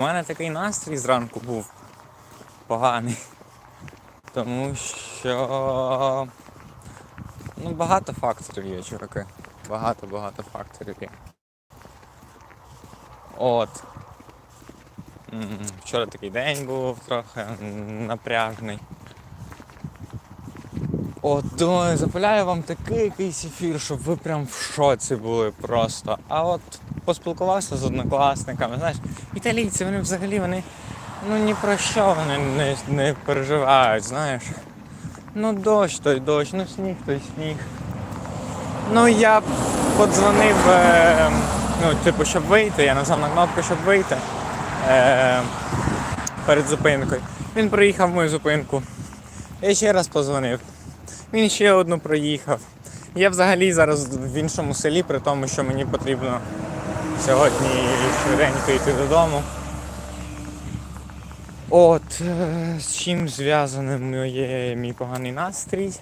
У мене такий настрій зранку був поганий. Тому що ну, багато факторів є, чуваки. Багато-багато факторів є. От. Вчора такий день був трохи напряжний. От, думаю, запиляю вам такий якийсь ефір, щоб ви прям в шоці були просто. А от поспілкувався з однокласниками, знаєш, італійці, вони взагалі вони ну ні про що вони не, не переживають, знаєш. Ну дощ той дощ, ну сніг той сніг. Ну я подзвонив, е, ну, типу, щоб вийти, я нажав на кнопку, щоб вийти е, перед зупинкою. Він проїхав мою зупинку. Я ще раз позвонив. Він ще одну проїхав. Я взагалі зараз в іншому селі, при тому, що мені потрібно сьогодні швиденько йти додому. От, е, з чим зв'язаний моє, мій поганий настрій,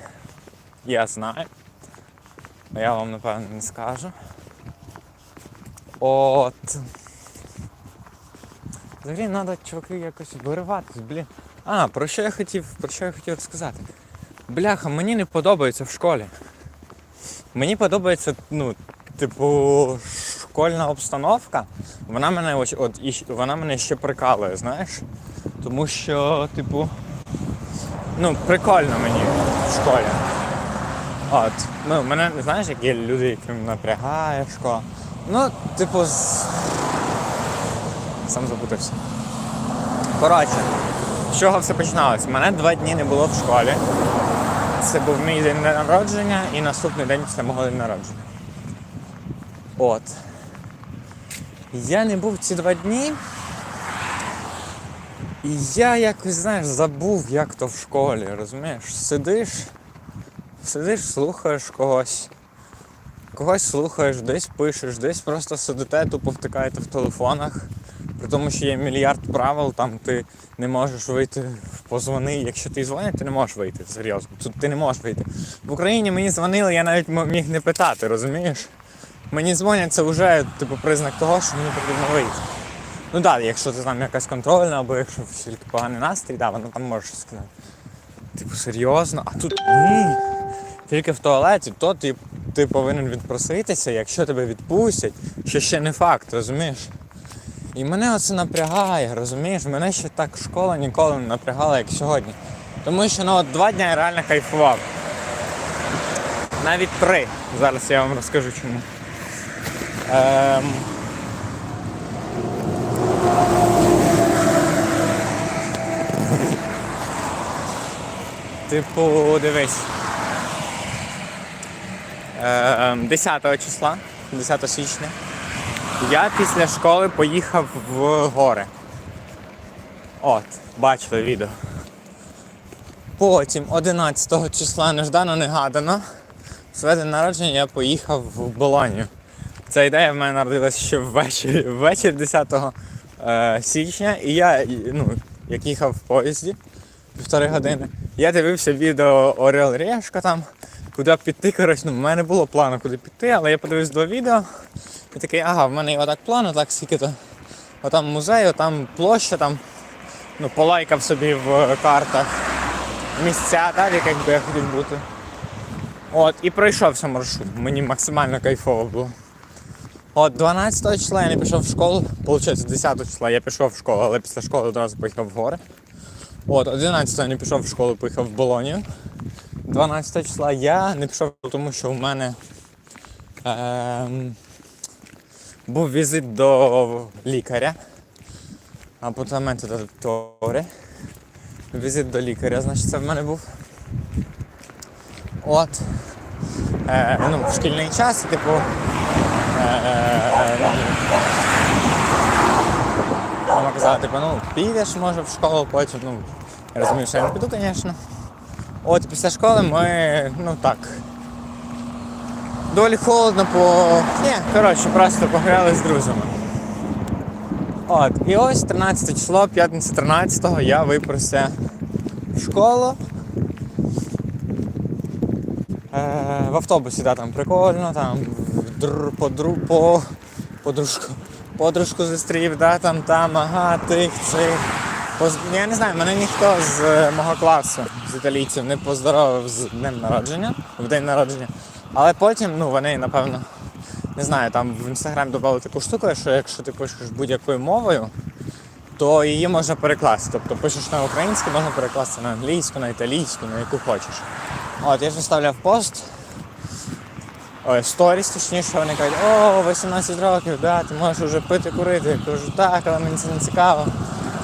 я знаю. А я вам напевно не скажу. От. Взагалі треба, чуваки, якось вириватись, блін. А, про що я хотів, про що я хотів розказати? Бляха, мені не подобається в школі. Мені подобається, ну, типу, школьна обстановка. Вона мене ось от і вона мене ще прикалує, знаєш? Тому що, типу, ну, прикольно мені в школі. От. Ну, мене, знаєш, як є люди, яким напрягає школа. Ну, типу, з... сам запутався. Коротше, з чого все починалось? Мене два дні не було в школі. Це був мій день народження і наступний день після мого день народження. От. Я не був ці два дні. І я якось, знаєш, забув, як то в школі, розумієш? Сидиш, сидиш, слухаєш когось. Когось слухаєш, десь пишеш, десь просто сидите, тупо втикаєте в телефонах. При тому, що є мільярд правил, там ти не можеш вийти в позвони. Якщо ти дзвонять, ти не можеш вийти. Серйозно. Тут ти не можеш вийти. В Україні мені дзвонили, я навіть міг не питати, розумієш? Мені дзвонять, це вже типу признак того, що мені потрібно вийти. Ну так, якщо ти там якась контрольна, або якщо тільки поганий настрій, да, воно там можеш сказати. Типу, серйозно, а тут ні. Тільки в туалеті, то ти, ти повинен відпроситися, якщо тебе відпустять, що ще не факт, розумієш? І мене оце напрягає, розумієш? Мене ще так школа ніколи не напрягала, як сьогодні. Тому що ну, от два дні я реально кайфував. Навіть три. Зараз я вам розкажу чому. Ем... Типу, дивись. Ем, 10 числа, 10 січня. Я після школи поїхав в гори. От, бачили відео. Потім 11 числа неждано негадано. В народження я поїхав в Болонію. Ця ідея в мене народилася ще ввечері, ввечері 10 е, січня, і я, ну, як їхав в поїзді півтори години, я дивився відео Орел Решка там, куди піти. Коротше, ну, в мене було плану, куди піти, але я подивився два відео. І такий, ага, в мене отак план, отак скільки-то. Отам музей, отам площа, там, ну, полайкав собі в картах місця, так, яких би я хотів бути. От, і пройшовся маршрут. Мені максимально кайфово було. От 12 числа я не пішов в школу, виходить, 10 числа я пішов в школу, але після школи одразу поїхав в гори. От, 11 я не пішов в школу, поїхав в Болонію. 12 числа я не пішов, тому що у мене ем, був візит до лікаря. Апартаменти до доктори. Візит до лікаря, значить, це в мене був. От. Е, ну, в шкільний час, типу. Мама казала, типу, ну, підеш, може, в школу потім, ну, я розумію, що я не піду, звісно. От після школи ми, ну так. Доволі холодно по. Ні, коротше, просто погуляли з друзями. От, і ось 13 число, п'ятниця 13-го, я випрося в школу. Е, в автобусі, да, там прикольно, там дру, по, подружку, подружку зустрів, да, там, там, ага, тих, цих. Поз- Я не знаю, мене ніхто з е, мого класу, з італійців, не поздоровив з днем народження, в день народження. Але потім, ну, вони, напевно, не знаю, там в інстаграм додали таку штуку, що якщо ти пишеш будь-якою мовою, то її можна перекласти. Тобто пишеш на українську, можна перекласти на англійську, на італійську, на яку хочеш. От, я ж виставляв пост. Ой, сторіс, точніше, вони кажуть, о, 18 років, да, ти можеш вже пити, курити. Я кажу, так, але мені це не цікаво.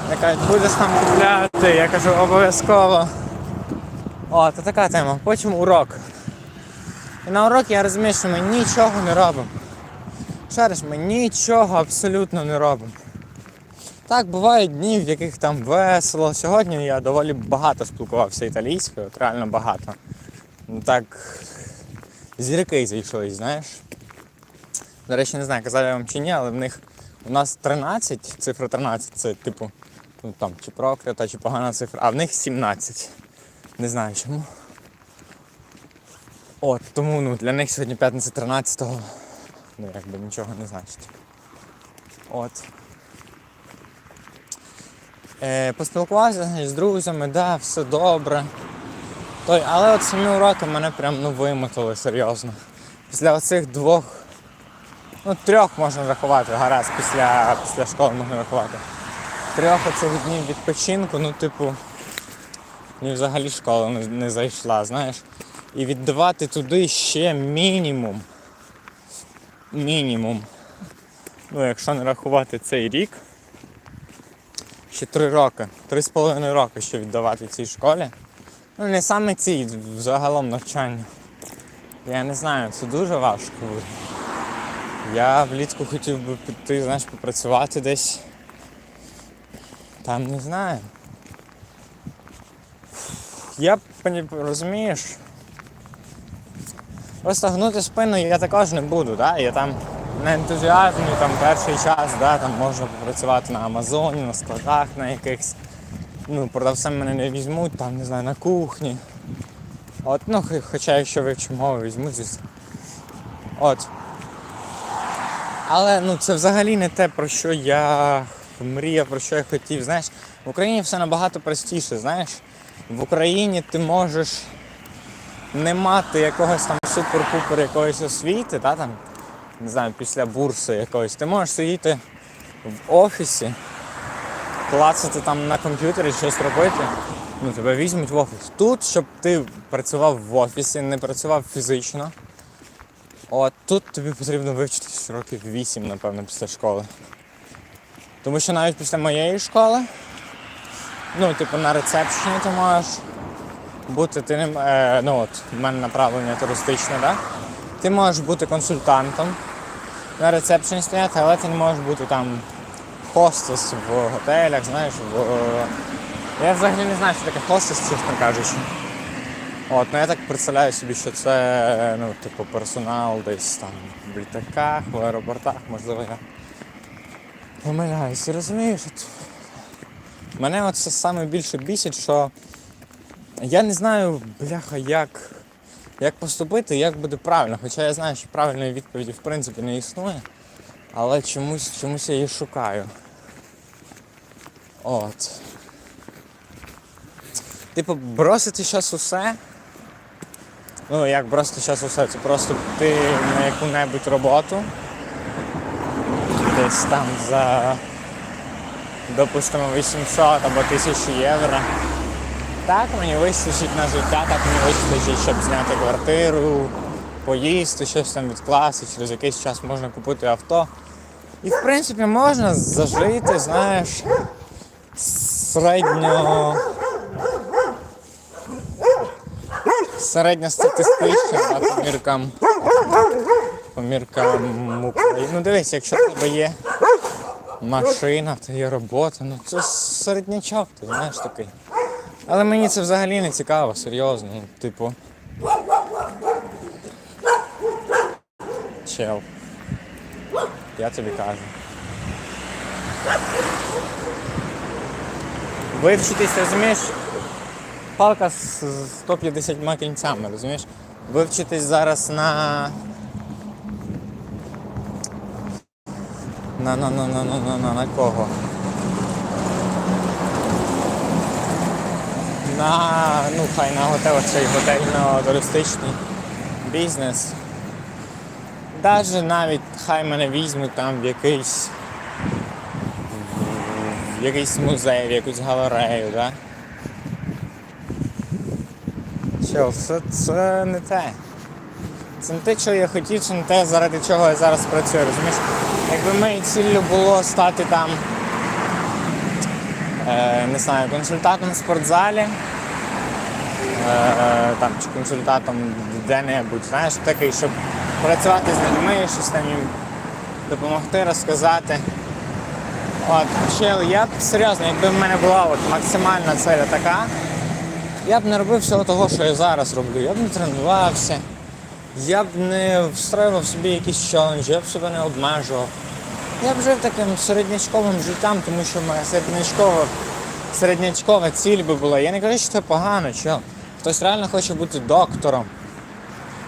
Вони кажуть, будеш там купляти, я кажу, обов'язково. О, то така тема. Потім урок. І на уроки я розумію, що ми нічого не робимо. Ще ми нічого абсолютно не робимо. Так, бувають дні, в яких там весело. Сьогодні я доволі багато спілкувався італійською, от реально багато. Так, зірки зійшлись, знаєш. До речі, не знаю, казав я вам чи ні, але в них у нас 13, цифра 13, це типу, ну там чи проклята, чи погана цифра, а в них 17. Не знаю чому. От, тому ну, для них сьогодні п'ятниця 13-го, ну якби нічого не значить. От. Е, поспілкувався з друзями, да, все добре. Той, але от самі уроки мене прям ну, вимотали серйозно. Після оцих двох, ну трьох можна рахувати, гаразд, після, після школи можна рахувати. Трьох оцих днів відпочинку, ну, типу, мені взагалі школа не, не зайшла, знаєш. І віддавати туди ще мінімум. Мінімум. Ну, якщо не рахувати цей рік, ще три роки, три з половиною роки ще віддавати цій школі. Ну, не саме цій, загалом навчання. Я не знаю, це дуже важко. Я влітку хотів би піти, знаєш, попрацювати десь. Там не знаю. Я розумієш. Просто гнути спину я також не буду, да? я там на ентузіазмі там перший час, да, там можна попрацювати на Амазоні, на складах на якихось. Ну, продавцем мене не візьмуть, там, не знаю, на кухні. От, ну, хо- хоча якщо вивчу мову, візьмуть. От. Але ну, це взагалі не те, про що я мріяв, про що я хотів. Знаєш, в Україні все набагато простіше, знаєш. В Україні ти можеш не мати якогось там супер-пупер якоїсь освіти, та, там, не знаю, після бурси якоїсь. Ти можеш сидіти в офісі, клацати там на комп'ютері, щось робити. Ну, тебе візьмуть в офіс. Тут, щоб ти працював в офісі, не працював фізично. От тут тобі потрібно вивчитись років 8, напевно, після школи. Тому що навіть після моєї школи, ну, типу, на рецепшені ти можеш бути, ти не е, ну от, в мене направлення туристичне, да? Ти можеш бути консультантом на рецепшені стояти, але ти не можеш бути там хостес в готелях, знаєш, в. Я взагалі не знаю, що таке хостес, чесно кажучи. От, ну я так представляю собі, що це ну, типу, персонал десь там в літаках, в аеропортах, можливо, я помиляюсь. Розумієш, от... мене це саме більше бісить, що я не знаю, бляха, як, як поступити, як буде правильно. Хоча я знаю, що правильної відповіді в принципі не існує, але чомусь, чомусь я її шукаю. От. Типу, бросити зараз усе. Ну, як бросити зараз усе, це просто піти на яку-небудь роботу. Десь там за, допустимо, 800 або 1000 євро. Так мені вистачить на життя, так мені вистачить, щоб зняти квартиру, поїсти, щось там відкласти, через якийсь час можна купити авто. І в принципі можна зажити, знаєш, середньо. Середньостатистично да, по міркам. По України. Ну дивись, якщо в тебе є машина, тебе є робота, ну це середнячок, ти знаєш такий. Але мені це взагалі не цікаво, серйозно. Ну, типу. Чел. Я тобі кажу. Вивчитись, розумієш, палка з з 150 кінцями, розумієш? Вивчитись зараз на. На на на на на на на на кого? На ну хай на готель цей готельно-туристичний бізнес. Даже навіть хай мене візьмуть там в якийсь якийсь музей, в якусь галерею, да? Чел, це, це не те. Це не те, що я хотів, це не те, заради чого я зараз працюю, розумієш? Якби моєю ціллю було стати там, е, не знаю, консультантом в спортзалі, е, е, там, чи консультантом де-небудь, знаєш, такий, щоб працювати з людьми, щось там їм допомогти, розказати. От, чел, я б серйозно, якби в мене була от максимальна цель така, я б не робив всього того, що я зараз роблю. Я б не тренувався, я б не встроював собі якісь челенджі, я б себе не обмежував. Я б жив таким середнячковим життям, тому що моя середнячкова, середнячкова ціль би була. Я не кажу, що це погано, чел. Хтось реально хоче бути доктором.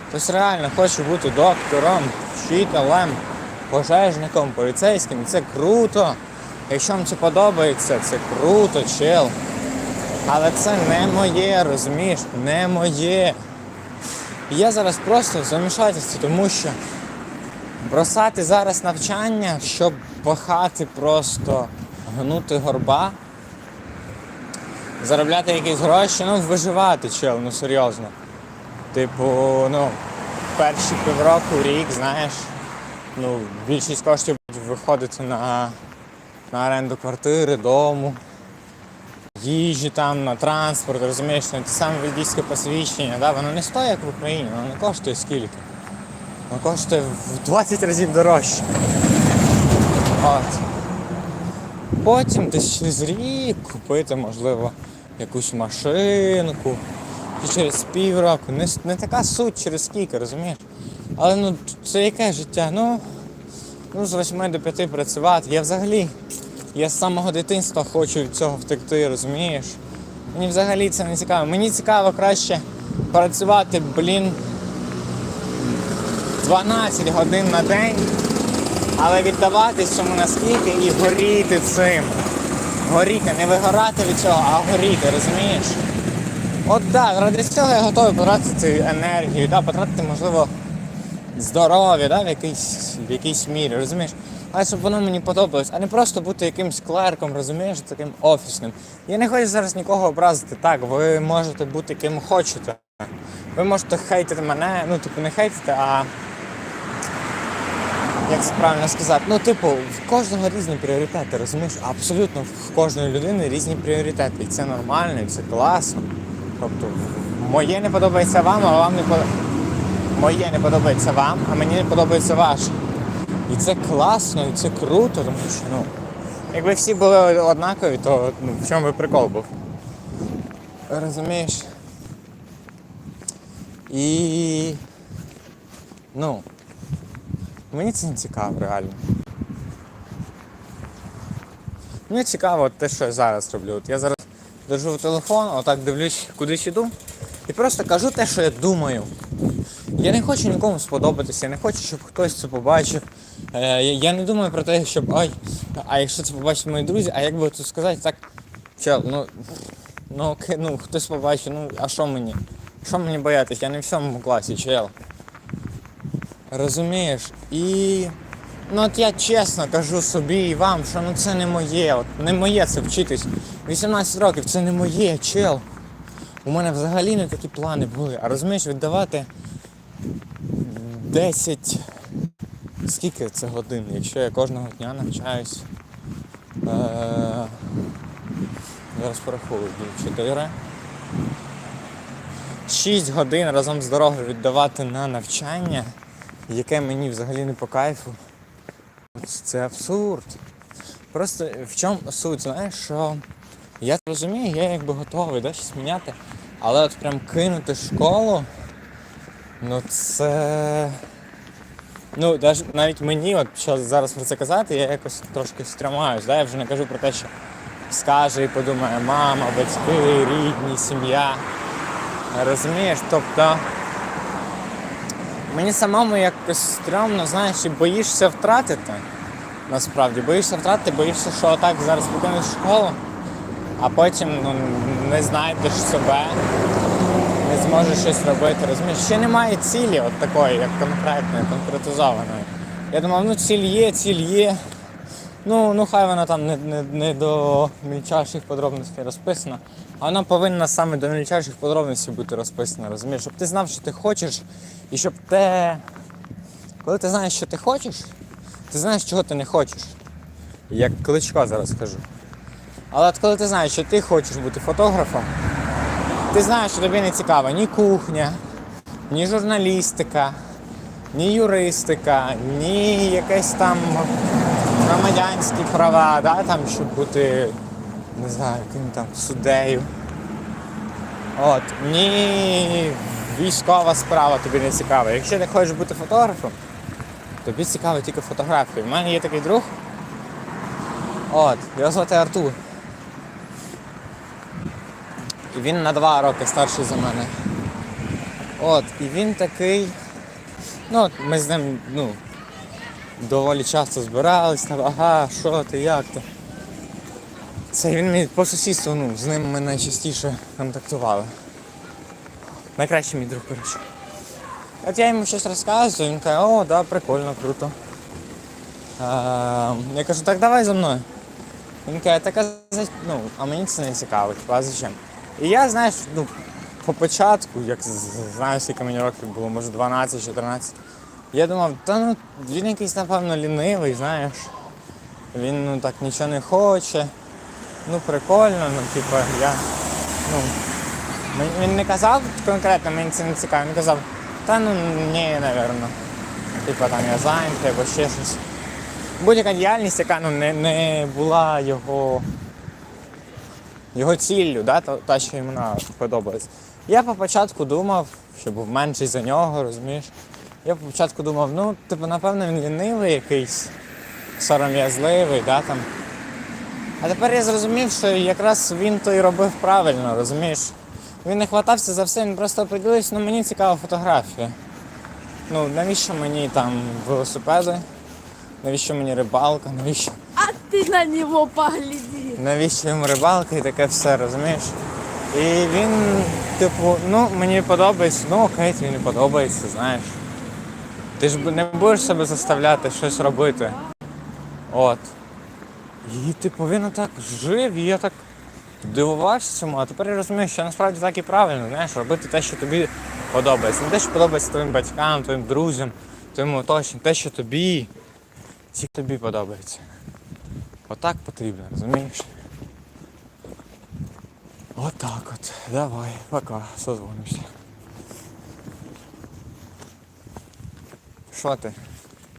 Хтось реально хоче бути доктором, вчителем, пожежником, поліцейським. Це круто. Якщо вам це подобається, це круто, чел. Але це не моє, розумієш? Не моє. Я зараз просто в замішательстві, тому що бросати зараз навчання, щоб пахати просто гнути горба, заробляти якісь гроші, ну виживати, чел, ну серйозно. Типу, ну, перші півроку, рік, знаєш, ну, більшість коштів буде виходити на, на оренду квартири, дому, їжі там, на транспорт, розумієш, на те саме водійське посвідчення, да? воно не стоїть як в Україні, воно не коштує скільки. Воно коштує в 20 разів дорожче. От. Потім десь через рік купити, можливо, якусь машинку. І через півроку. Не, не така суть через скільки, розумієш? Але ну це яке життя? Ну, ну з 8 до 5 працювати. Я взагалі, я з самого дитинства хочу від цього втекти, розумієш? Мені взагалі це не цікаво. Мені цікаво краще працювати, блін, 12 годин на день, але віддаватись цьому наскільки і горіти цим. Горіти, не вигорати від цього, а горіти, розумієш? От так, ради цього я готовий потратити енергію, да, потратити, можливо, здоров'я, да, в якійсь, в якійсь мірі, розумієш? Але щоб воно мені подобалось, а не просто бути якимсь клерком, розумієш, таким офісним. Я не хочу зараз нікого образити. Так, ви можете бути ким хочете. Ви можете хейтити мене, ну, типу, не хейтити, а як це правильно сказати? Ну, типу, в кожного різні пріоритети, розумієш? Абсолютно в кожної людини різні пріоритети. І це нормально, і це класно. Тобто, моє не подобається вам, а вам не подобається. Моє не подобається вам, а мені не подобається ваше. І це класно, і це круто, тому що, ну, якби всі були однакові, то ну, в чому би прикол був? Розумієш? І. Ну. Мені це не цікаво, реально. Мені цікаво те, що я зараз роблю. От я зараз держу телефон, отак дивлюсь, кудись іду, і просто кажу те, що я думаю. Я не хочу нікому сподобатися, я не хочу, щоб хтось це побачив. Е, я, не думаю про те, щоб ой, а якщо це побачать мої друзі, а як би це сказати, так, чел, ну, ну, ну хтось побачить, ну а що мені? Що мені боятись? Я не в сьомому класі, чел. Розумієш? І ну от я чесно кажу собі і вам, що ну це не моє, от не моє це вчитись. 18 років це не моє, чел. У мене взагалі не такі плани були. А розумієш, віддавати 10. Скільки це годин, якщо я кожного дня навчаюсь. Е- зараз порахую 4. 6 годин разом з дорогою віддавати на навчання, яке мені взагалі не по кайфу. Це абсурд. Просто в чому суть, знаєш, що я розумію, я якби готовий да, щось міняти, але от прям кинути школу, ну це. Ну, навіть мені, от що зараз про це казати, я якось трошки стримаюсь, да? я вже не кажу про те, що скаже і подумає мама, батьки, рідні, сім'я. Розумієш, тобто мені самому якось стрьомно, знаєш, і боїшся втратити. Насправді, боїшся втратити, боїшся, що отак зараз покинеш школу, а потім ну, не знайдеш себе, не зможеш щось робити. Розумієш, ще немає цілі от такої, як конкретної, конкретизованої. Я думав, ну ціль є, ціль є. Ну, ну хай вона там не, не, не до мільчайших подробностей розписана, а вона повинна саме до мільчайших подробностей бути розписана, розумієш? Щоб ти знав, що ти хочеш, і щоб те. Коли ти знаєш, що ти хочеш, ти знаєш, чого ти не хочеш. Як кличко зараз кажу. Але от коли ти знаєш, що ти хочеш бути фотографом, ти знаєш, що тобі не цікава ні кухня, ні журналістика, ні юристика, ні якесь там громадянські права, да, там, щоб бути, не знаю, яким там суддею. От, ні військова справа тобі не цікава. Якщо ти хочеш бути фотографом, тобі цікаво тільки фотографія. У мене є такий друг. От, його звати Артур. І він на два роки старший за мене. От, і він такий. Ну, ми з ним, ну, доволі часто збирались, там, ага, що ти, як ти. Це він мій по сусідству, ну, з ним ми найчастіше контактували. Найкращий мій друг, коротше. От я йому щось розказую, він каже, о, да, прикольно, круто. А, я кажу, так давай за мною. Він каже, так ну, а мені це не цікаво, типу, а зачем? І я, знаєш, ну, по початку, як знаю, скільки мені років було, може 12-14, я думав, та ну він якийсь, напевно, лінивий, знаєш. Він ну так нічого не хоче. Ну прикольно, ну типу, я. Ну, він не казав конкретно, мені це не цікаво, він казав, та ну ні, напевно. Типа там я зайнятий або ще щось. Будь-яка діяльність, яка ну, не, не була його, його ціллю, да, та, та, що йому подобається. Я по початку думав, що був менший за нього, розумієш. Я по початку думав, ну, типу, напевно, він лінивий якийсь, сором'язливий, да, там. А тепер я зрозумів, що якраз він то і робив правильно, розумієш. Він не хватався за все, він просто оприділився, ну мені цікава фотографія. Ну, навіщо мені там велосипеди? Навіщо мені рибалка? Навіщо? Ты на него погляди. Навіщо йому рибалка і таке все, розумієш? І він, типу, ну, мені подобається, ну окей, тобі не подобається, знаєш. Ти ж не будеш себе заставляти щось робити. От. І типу він отак жив, і я так дивувався цьому, а тепер я розумію, що насправді так і правильно, знаєш, робити те, що тобі подобається. Не те, що подобається твоїм батькам, твоїм друзям, твоєму оточенню, те, що тобі, тільки тобі подобається. Отак потрібно, розумієш? Отак от. Давай, пока, созвонимося. Що ти?